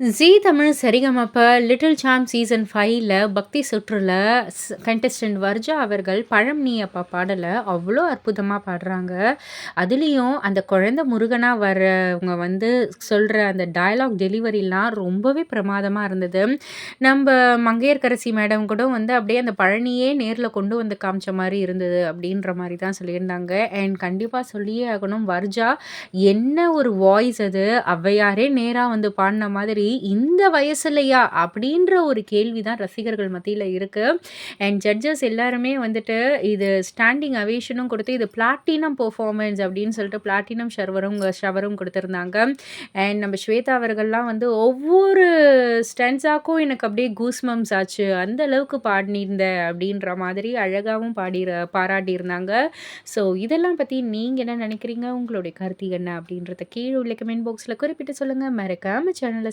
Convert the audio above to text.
Zee Tamil Sarigamapa little champs season ஃபைவ்ல பக்தி சுற்றுல ஸ் கண்டஸ்டன்ட் வர்ஜா அவர்கள் பழம் நீ அப்பா பாடலை அவ்வளோ அற்புதமாக பாடுறாங்க. அதுலேயும் அந்த குழந்தை முருகனாக வர்றவங்க வந்து சொல்கிற அந்த டயலாக் டெலிவரிலாம் ரொம்பவே பிரமாதமாக இருந்தது. நம்ம மங்கையர்கரசி மேடம் கூட வந்து அப்படியே அந்த பழனியே நேரில் கொண்டு வந்து காமிச்ச மாதிரி இருந்தது அப்படின்ற மாதிரி தான் சொல்லியிருந்தாங்க. அண்ட் கண்டிப்பாக சொல்லியே ஆகணும். வர்ஜா என்ன ஒரு வாய்ஸ் அது. ஔவையாரே நேராக வந்து பாடின மாதிரி இந்த வயசுலையா அப்படின்ற ஒரு கேள்வி தான் ரசிகர்கள் மத்தியில் இருக்குது அண்ட் ஜட்ஜஸ் எல்லாருமே வந்துட்டு இது ஸ்டாண்டிங் அவேஷனும் கொடுத்து இது பிளாட்டினம் பெர்ஃபார்மன்ஸ் அப்படின்னு சொல்லிட்டு பிளாட்டினம் ஷர்வரும் ஷவரும் கொடுத்துருந்தாங்க. அண்ட் நம்ம ஸ்வேதா அவர்கள்லாம் வந்து ஒவ்வொரு ஸ்டென்ஸாக்கும் எனக்கு அப்படியே கூஸ்மம்ஸ் ஆச்சு. அந்த அளவுக்கு பாடினிருந்த அப்படின்ற மாதிரி அழகாகவும் பாடி பாராட்டியிருந்தாங்க. ஸோ இதெல்லாம் பற்றி நீங்கள் என்ன நினைக்கிறீங்க? உங்களுடைய கருத்து என்ன அப்படின்றத கீழே உள்ள கமெண்ட் பாக்ஸில் குறிப்பிட்டு சொல்லுங்கள் மறக்காமல் சேனலை